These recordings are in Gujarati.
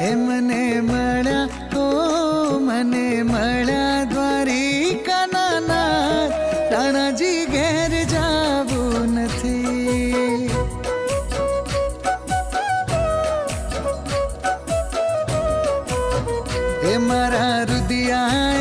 એમને મળ્યા તો મને મળ્યા દ્વારિકાના નાથ રાણાજી ઘેર જાવું નથી. એ મારા રુદિયા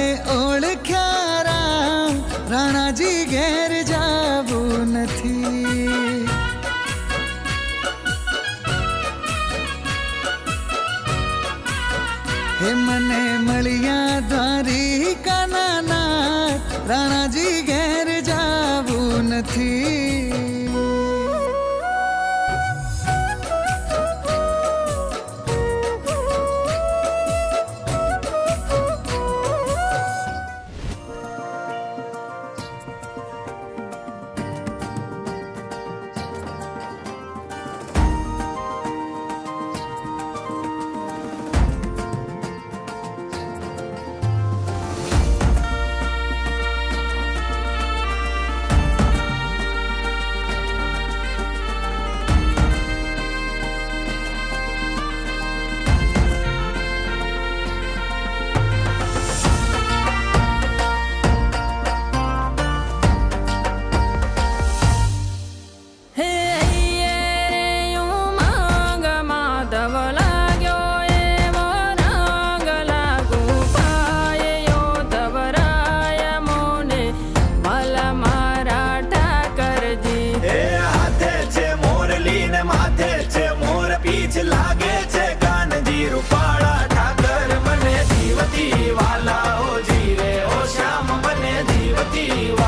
Diva.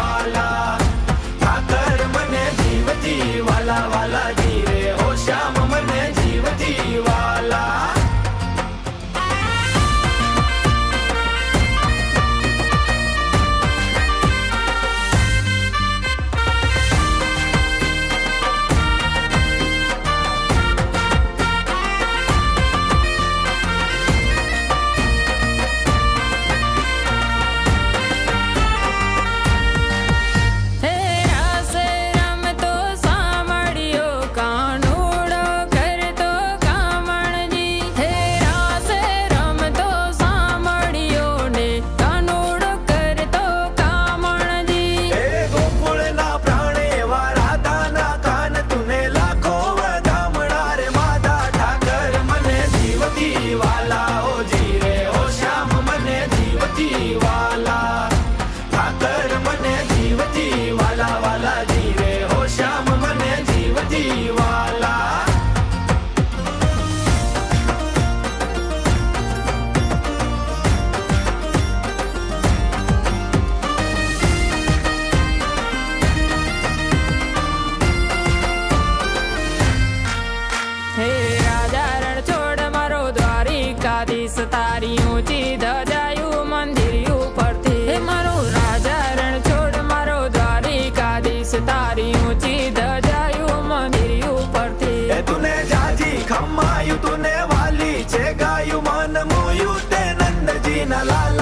દિશ તારી ઊંચી ધજાયું મંદિર ઉપરથી. હે મારો રાજા રણ છોડ મારો દ્વારિકા દિશ તારી ઊંચી ધજાયું મંદિર ઉપરથી. હે તુને જાજી ખમાયું, તુને વાલી છે ગાયું, મન મોયું તે નંદજી ના લાલ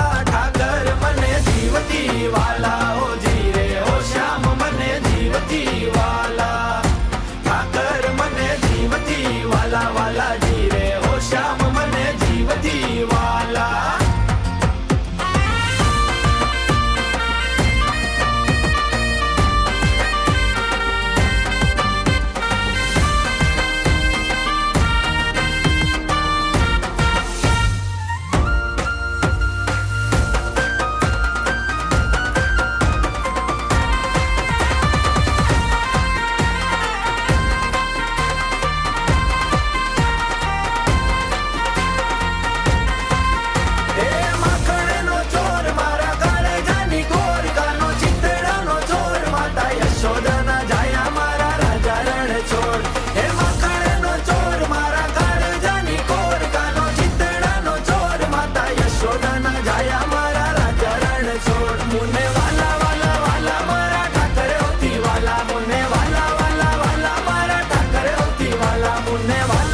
never